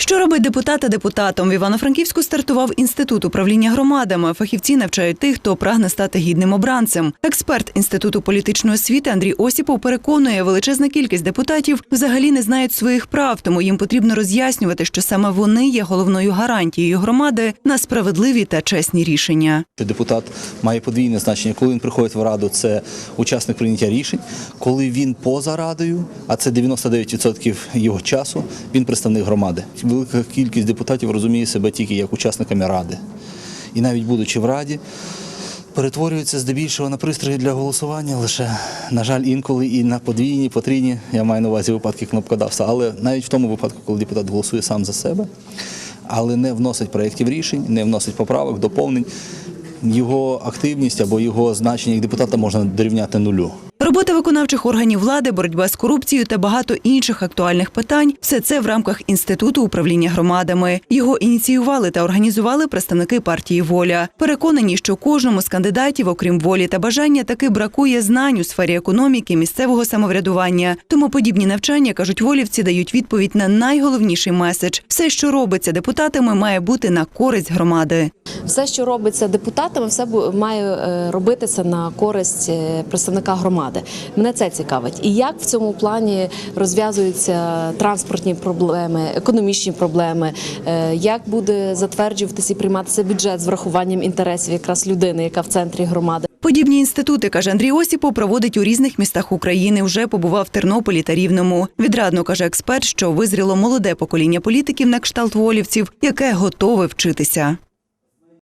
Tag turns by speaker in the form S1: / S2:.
S1: Що робить депутата депутатом? В Івано-Франківську стартував інститут управління громадами. Фахівці навчають тих, хто прагне стати гідним обранцем. Експерт інституту політичної освіти Андрій Осіпов переконує, величезна кількість депутатів взагалі не знають своїх прав, тому їм потрібно роз'яснювати, що саме вони є головною гарантією громади на справедливі та чесні рішення.
S2: Депутат має подвійне значення. Коли він приходить в раду, це учасник прийняття рішень. Коли він поза радою, а це 99% його часу, він представник громади. Велика кількість депутатів розуміє себе тільки як учасниками ради. І навіть будучи в раді, перетворюються здебільшого на пристрої для голосування лише, на жаль, інколи і на подвійні, потрійні, я маю на увазі випадки кнопкодавства, але навіть в тому випадку, коли депутат голосує сам за себе, але не вносить проєктів рішень, не вносить поправок, доповнень, його активність або його значення як депутата можна дорівняти нулю.
S1: Робота виконавчих органів влади, боротьба з корупцією та багато інших актуальних питань все це в рамках інституту управління громадами. Його ініціювали та організували представники партії Воля. Переконані, що кожному з кандидатів, окрім волі та бажання, таки бракує знань у сфері економіки, місцевого самоврядування. Тому подібні навчання кажуть волівці, дають відповідь на найголовніший меседж: все, що робиться депутатами, має бути на користь громади.
S3: Все, що робиться депутатами, все має е, робитися на користь е, представника громади. Мене це цікавить. І як в цьому плані розв'язуються транспортні проблеми, економічні проблеми, е, як буде затверджуватися і прийматися бюджет з врахуванням інтересів якраз людини, яка в центрі громади.
S1: Подібні інститути, каже Андрій Осіпов, проводить у різних містах України. Вже побував в Тернополі та Рівному. Відрадно каже експерт, що визріло молоде покоління політиків на кшталт волівців, яке готове вчитися.